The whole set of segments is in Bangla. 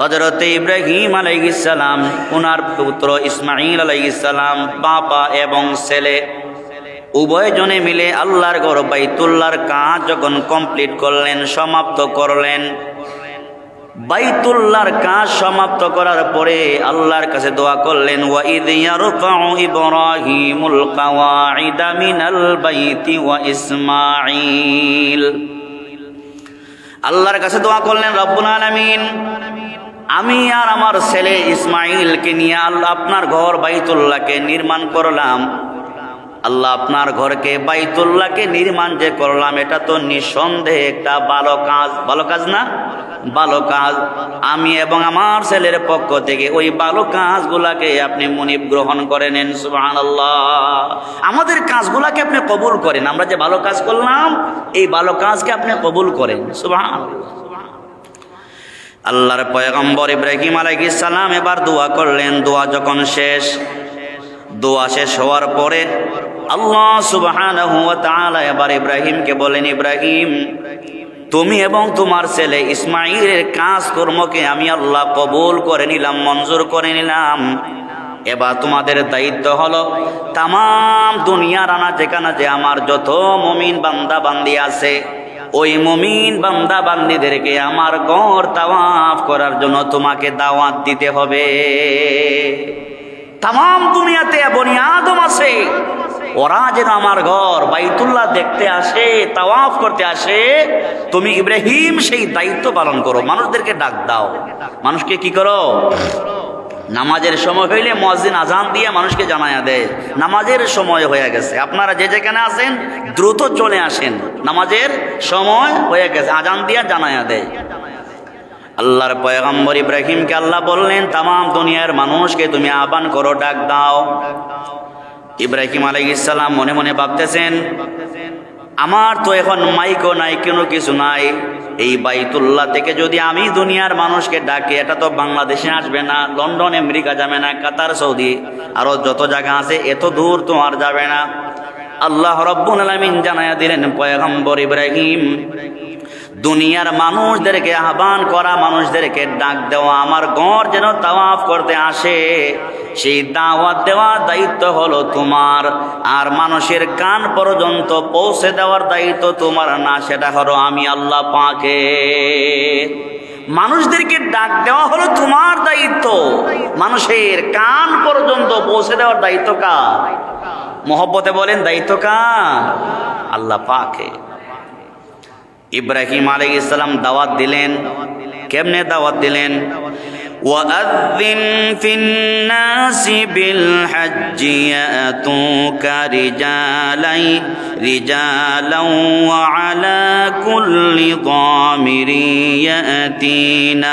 হজরত ইব্রাহিম আলাইহিসালাম ওনার পুত্র ইসমাইল আলাইহিসালাম বাবা এবং ছেলে উভয়জনে মিলে আল্লাহর ঘর বাইতুল্লাহর কাজ যখন কমপ্লিট করলেন, সমাপ্ত করলেন। বাইতুল্লাহর কাজ সমাপ্ত করার পরে আল্লাহর কাছে দোয়া করলেন বাইতি ওয়া আল্লাহর কাছে দোয়া করলেন, রব্বুল আলামিন আমি আর আমার ছেলে ইসমাইলকে নিয়ে আল্লাহ আপনার ঘর বাইতুল্লাহকে নির্মাণ করলাম। আল্লাহ আপনার ঘরকে বাইতুল্লাহকে নির্মাণ যে করলাম, এটা তো নিঃসন্দেহে একটা ভালো কাজ। ভালো কাজ না? ভালো কাজ। আমি এবং আমার ছেলের পক্ষ থেকে ওই ভালো কাজগুলাকে আপনি মনিব গ্রহণ করে নেন সুবাহ আমাদের কাজগুলাকে আপনি কবুল করেন। আমরা যে ভালো কাজ করলাম, এই ভালো কাজকে আপনি কবুল করেন সুবাহ আল্লাহর পয়গম্বর ইব্রাহিম আলাইহিস সালাম এবার দোয়া করলেন, দোয়া যখন শেষ, দোয়া শেষ হওয়ার পরে আল্লাহ তাআলা এবার ইব্রাহিমকে বলেন, ইব্রাহিম, তুমি এবং তোমার ছেলে ইসমাইলের কাজ কর্মকে আমি আল্লাহ কবুল করে নিলাম, মঞ্জুর করে নিলাম। এবার তোমাদের দায়িত্ব হলো তাম দুনিয়ার আনা যেখানে যে আমার যত মমিন বান্দা বান্দি আছে ওই মমিন বান্দা বান্দিদেরকে আমার গড় তাওয়াফ করার জন্য তোমাকে দাওয়াত দিতে হবে। তাম দুনিয়াতে বনি আদম আছে। ওরা যেন আমার ঘর বাইতুল্লাহ দেখতে আসে, তাওয়াফ করতে আসে। তুমি ইব্রাহিম সেই দায়িত্ব পালন করো। মানুষদেরকে ডাক দাও। মানুষকে কি করো? নামাজের সময় হইলে মসজিদ আজান দিয়ে মানুষকে জানায়া দেয়, নামাজের সময় হয়ে গেছে। আপনারা যে যেখানে আসেন দ্রুত চলে আসেন। নামাজের সময় হয়ে গেছে আজান দিয়ে জানায়া দেয়। আল্লাহর পয়গম্বর ইব্রাহিমকে আল্লাহ বললেন তাম দুনিয়ার মানুষকে তুমি আহ্বান করো, ডাক দাও। ইব্রাহিম আলাইসাল্লাম মনে মনে ভাবতেছেন আমার তো এখন মাইকও নাই, কোনো কিছু নাই। এই বাইতুল্লাহ থেকে যদি আমি দুনিয়ার মানুষকে ডাকি, এটা তো বাংলাদেশে আসবে না, লন্ডন, আমেরিকা যাবে না, কাতার, সৌদি আরও যত জায়গা আছে, এত দূর তো আর যাবে না। আল্লাহ রব্বুল আলামিন জানায়া দিলেন, পয়গম্বর ইব্রাহিম, দুনিয়ার মানুষদেরকে আহ্বান করা, মানুষদেরকে ডাক দেওয়া, আমার গড় যেন তাওয়াফ করতে আসে। সেই দাওয়াত দেওয়ার দায়িত্ব হলো তোমার। আর মানুষের কান পর্যন্ত পৌঁছে দেওয়ার দায়িত্ব তোমার না, সেটা হলো আমি আল্লাহ পাকে। মানুষদেরকে ডাক দেওয়া হলো তোমার দায়িত্ব। মানুষের কান পর্যন্ত পৌঁছে দেওয়ার দায়িত্ব কার? মোহব্বতে বলেন, দায়িত্ব কার? আল্লাহ পাকে। ইব্রাহিম আলাই ইসলাম দাওয়াত দিলেন। কেমনে দাওয়াত দিলেন وأذن في الناس بالحج يأتوك رجالا رجالا وعلى كل ضامر يأتين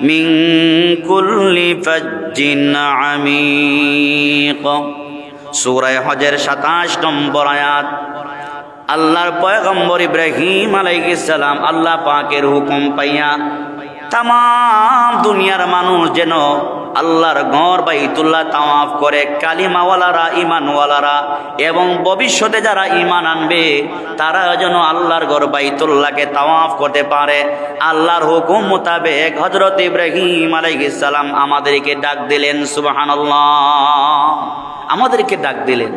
من كل فج عميق سورة حجر সাতাশ নম্বর আয়াত আল্লাহর পয়গম্বর ইব্রাহিম আলাইসালাম আল্লাহ পাকের হুকুম পাইয়া তাম দুনিয়ার মানুষ যেন আল্লাহর গড় বাইতুল্লাহ তাওয়াফ করে, কালিমাওয়ালারা ইমানওয়ালারা এবং ভবিষ্যতে যারা ইমান আনবে, তারা যেন আল্লাহর গড় বাইতুল্লাহকে তাওয়াফ করতে পারে। আল্লাহর হুকুম মোতাবেক হজরত ইব্রাহিম আলাইসালাম আমাদেরকে ডাক দিলেন সুবাহান্লাহ আমাদেরকে ডাক দিলেন।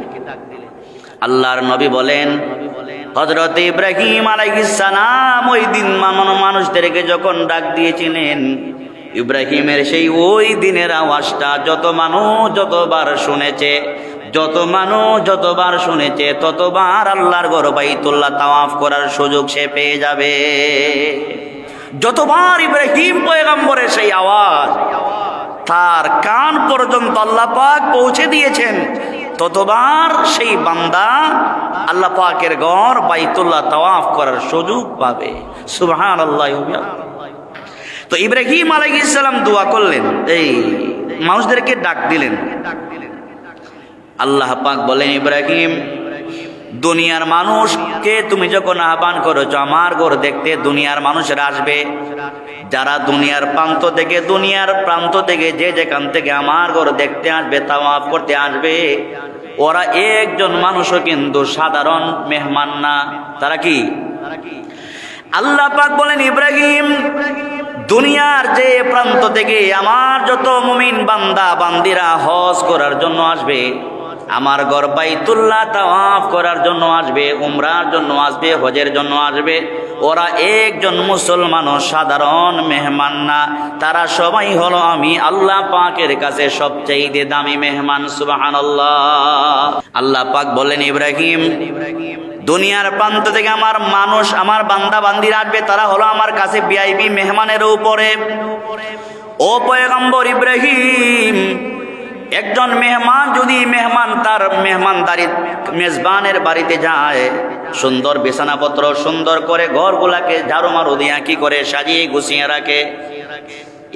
আল্লাহর নবী বলেন হজরত ইব্রাহিম আলাইসালাম ওই দিন মানুষদেরকে যখন ডাক দিয়েছিলেন, ইব্রাহিমের সেই ওই দিনের আওয়াজটা যত মানুষ যতবার শুনেছে, যত মানুষ যতবার শুনেছে, ততবার আল্লাহর গর বাইতুল্লাহ তাওয়াফ করার সুযোগ সে পেয়ে যাবে। যতবার ইব্রাহিম পয়গম্বরের সেই আওয়াজ, তার কান পর্যন্ত আল্লাহ পাক পৌঁছে দিয়েছেন। ততবার সেই বান্দা আল্লাহ পাকের গড় বাইতুল্লাহ তাওয়াফ করার সুযোগ পাবে। সুবহান আল্লাহ। তো ইব্রাহিম আলাইহিস সালাম দোয়া করলেন, এই মানুষদেরকে ডাক দিলেন। আল্লাহ পাক বলেন, ইব্রাহিম দুনিয়ার মানুষকে তুমি যখন আহ্বান করেছ, আমার ঘর দেখতে দুনিয়ার মানুষেরা আসবে। যারা দুনিয়ার প্রান্ত থেকে, দুনিয়ার প্রান্ত থেকে যে যেখান থেকে আমার ঘর দেখতে আসবে তাওয়াফ করতে আসবে। ওরা একজন মানুষও কিন্তু সাধারণ মেহমান না। তারা কি? আল্লাহ পাক বলেন, ইব্রাহিম, দুনিয়ার যে প্রান্ত থেকে আমার যত মুমিন বান্দা, বান্দিরা হজ করার জন্য আসবে। আমার ঘর বাইতুল্লাহ তাওয়াফ করার জন্য আসবে, উমরার জন্য আসবে, হজের জন্য আসবে। ওরা একজন মুসলমান সাধারণ মেহমান না। তারা সবাই হলো আমি, আল্লাহ পাকের কাছে সবচেয়ে দামি মেহমান, সুবহানাল্লাহ। আল্লাহ পাক বললেন ইব্রাহিম, দুনিয়ার প্রান্ত থেকে আমার মানুষ, আমার বান্দা বান্দির আসবে, তারা হলো আমার কাছে বিআইবি মেহমানের উপরে। ও পয়গম্বর ইব্রাহিম একজন মেহমান যদি মেহমান তার মেহমানদারি মেজবানের বাড়িতে যায়, সুন্দর বিছানাপত্র, সুন্দর করে ঘরগুলাকে ঝাড়ু মারু দিয়া কি করে সাজিয়ে গুছিয়ে রাখে।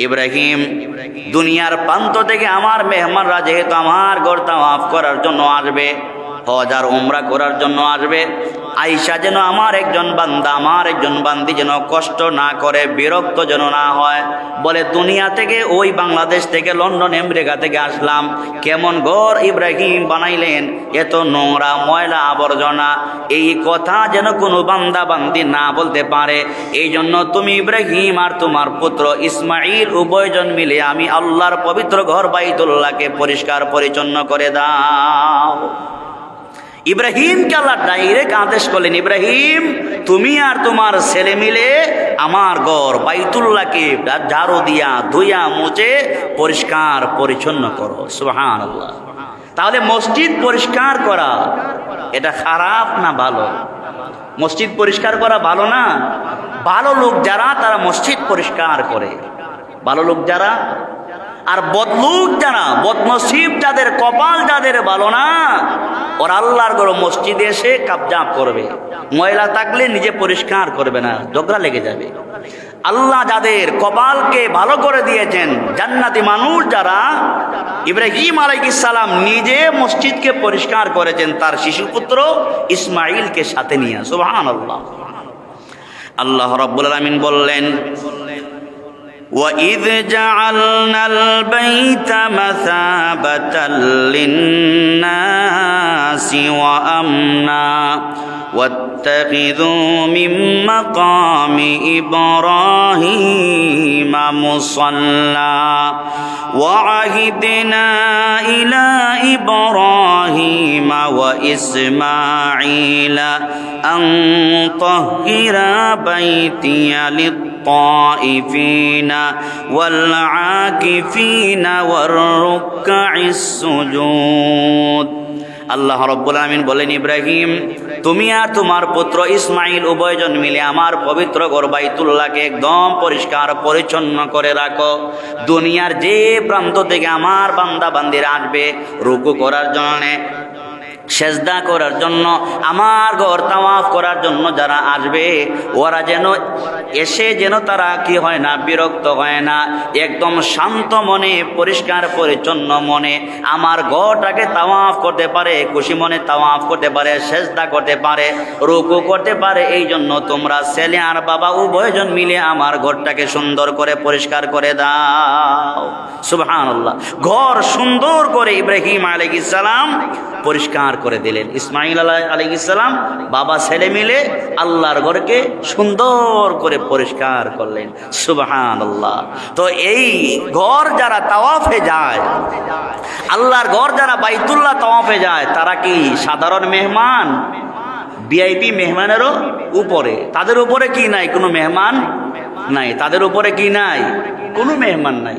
ইব্রাহিম, দুনিয়ার প্রান্ত থেকে আমার মেহমানরা যেহেতু আমার ঘর তাওয়াফ করার জন্য আসবে, হজ আর উমরা করার জন্য আসবে আইসা যেন আমার একজন বান্দা, আমার একজন বান্দি যেন কষ্ট না করে, বিরক্ত যেন না হয়। বলে, দুনিয়া থেকে, ওই বাংলাদেশ থেকে, লন্ডন, আমেরিকা থেকে আসলাম। কেমন ঘর ইব্রাহিম বানাইলেন? এত নোংরা ময়লা আবর্জনা। এই কথা যেন কোনো বান্দা বান্দি না বলতে পারে। এই জন্য তুমি ইব্রাহিম আর তোমার পুত্র ইসমাইল উভয়জন মিলে আমি আল্লাহর পবিত্র ঘর বাইতুল্লাহকে পরিষ্কার পরিচ্ছন্ন করে দাও। ইব্রাহিমকে আল্লাহ ডাইরেক্ট আদেশ করলেন, ইব্রাহিম, তুমি আর তোমার ছেলে মিলে আমার ঘর বাইতুল্লাহকে ঝাড়ু দিয়া, ধুইয়া, মুছে পরিষ্কার পরিচ্ছন্ন করো। সুহান তাহলে মসজিদ পরিষ্কার করা, এটা খারাপ না ভালো? মসজিদ পরিষ্কার করা ভালো না? ভালো লোক যারা, তারা মসজিদ পরিষ্কার করে। ভালো লোক যারা আর বদলুক যারা, বদনসিব যাদের, কপাল যাদের ভালো না, ওর আল্লাহর গরম মসজিদে এসে কাবজাব করবে। ময়লা থাকলে নিজে পরিষ্কার করবে না, ঝগড়া লেগে যাবে। আল্লাহ যাদের কপালকে ভালো করে দিয়েছেন, জান্নাতি মানুষ যারা, ইব্রাহিম সালাম নিজে মসজিদকে পরিষ্কার করেছেন, তার শিশুপুত্র ইসমাইলকে সাথে নিয়ে, সুবহানাল্লাহ। আল্লাহ রাব্বুল আলামিন বললেন وإذ جعلنا البيت مثابة للناس وأمنا واتخذوا من مقام إبراهيم مصلى وعهدنا إلى إبراهيم وإسماعيل أن طهر بيتي للطائفين والعاكفين والركع السجود আল্লাহ রব্বুল আমিন বলেন, ইব্রাহিম, তুমি আর তোমার পুত্র ইসমাইল উভয়জন মিলে আমার পবিত্র গরবাইতুল্লাহকে একদম পরিষ্কার পরিচ্ছন্ন করে রাখো। দুনিয়ার যে প্রান্ত থেকে আমার বান্দা বান্দিরা আসবে রুকু করার জন্য, সেজদা করার জন্য, আমার ঘর তাওয়াফ করার জন্য যারা আসবে, ওরা যেন এসে যেন তারা কি হয় না, বিরক্ত হয় না, একদম শান্ত মনে, পরিষ্কার, পরিচ্ছন্ন মনে, আমার ঘরটাকে তাওয়াফ করতে পারে, খুশি মনে তাওয়াফ করতে পারে, সেজদা করতে পারে, রুকু করতে পারে এই জন্য তোমরা ছেলে আর বাবা উভয়জন মিলে আমার ঘরটাকে সুন্দর করে, পরিষ্কার করে দাও। সুবহানাল্লাহ। ঘর সুন্দর করে ইব্রাহিম আলাইহিস সালাম পরিষ্কার করে দিলেন। ইসমাইল আলাই ইসলাম বাবা ছেলে মিলে আল্লাহর ঘরকে সুন্দর করে পরিষ্কার করলেন সুবাহান আল্লাহ তো এই ঘর যারা তাওয়াফে যায়, আল্লাহর ঘর যারা বাইতুল্লাহ তাওয়াফে যায়, তারা কি সাধারণ মেহমান? ভিআইপি মেহমানেরও উপরে। তাদের উপরে কি নাই? কোনো মেহমান নাই। তাদের উপরে কি নাই? কোনো মেহমান নাই।